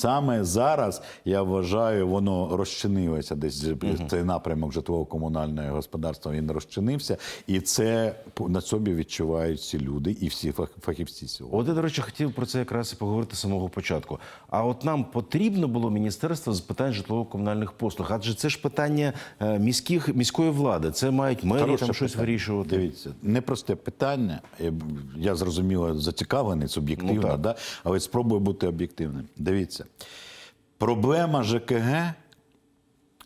Саме зараз я вважаю, воно розчинилося десь цей напрямок житлово-комунального господарства. Він розчинився, і це на собі відчувають всі люди і всі фах- фахівці сьогодні. От я, до речі, хотів про це якраз і поговорити з самого початку. А от нам потрібно було міністерство з питань житлово-комунальних послуг, адже це ж питання е, міських міської влади. Це мають мерії Хороше там щось питання. вирішувати. Дивіться, непросте питання. Я, я зрозуміло зацікавлений, суб'єктивно, Ну, да? але спробую бути об'єктивним. Дивіться, проблема ЖКГ,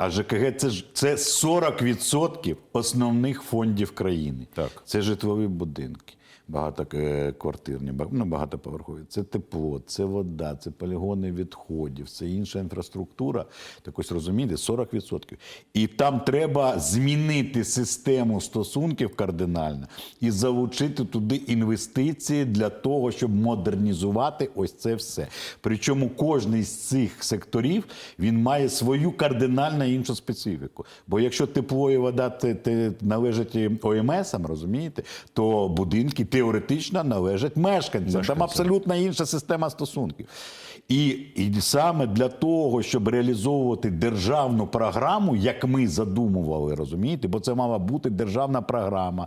а ЖКГ це, ж- це 40% основних фондів країни. Так. Це житлові будинки. Багатоквартирні, ну, багатоповерхові. Це тепло, це вода, це полігони відходів, це інша інфраструктура. Так ось розумієте, 40%. І там треба змінити систему стосунків кардинально і залучити туди інвестиції для того, щоб модернізувати ось це все. Причому кожний з цих секторів він має свою кардинально іншу специфіку. Бо якщо тепло і вода ти, ти належать ОМСам, розумієте, то будинки теоретично належать мешканцям. Там абсолютно інша система стосунків. І, і саме для того, щоб реалізовувати державну програму, як ми задумували, розумієте, бо це мала бути державна програма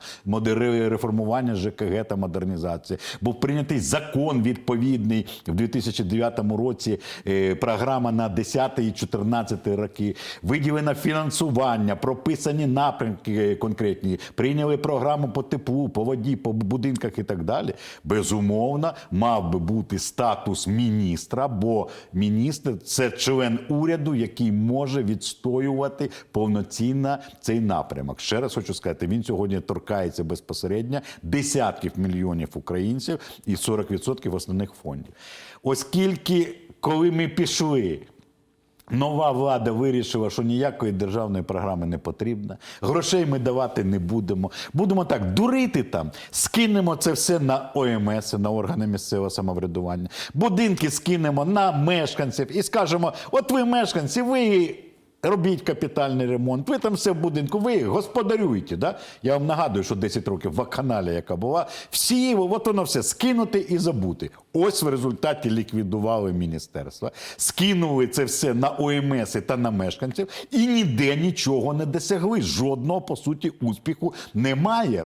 реформування ЖКГ та модернізації. Був прийнятий закон відповідний в 2009 році. е, Програма на 10 і 14 роки. Виділено фінансування, прописані напрямки е, конкретні. Прийняли програму по теплу, по воді, по будинках і так далі. Безумовно, мав би бути статус міністра, бо міністр це член уряду, який може відстоювати повноцінно цей напрямок. Ще раз хочу сказати, він сьогодні торкається безпосередньо десятків мільйонів українців і 40% основних фондів. Оскільки, коли ми пішли. Нова влада вирішила, що ніякої державної програми не потрібно. Грошей ми давати не будемо. Будемо так дурити там, скинемо це все на ОМС, на органи місцевого самоврядування. Будинки скинемо на мешканців і скажемо: от ви мешканці, ви. Робіть капітальний ремонт, ви там все в будинку, ви господарюєте. Да? Я вам нагадую, що 10 років вакханалія, яка була, всі, от воно все скинути і забути. Ось в результаті ліквідували міністерства, скинули це все на ОМС та на мешканців, і ніде нічого не досягли. Жодного, по суті, успіху немає.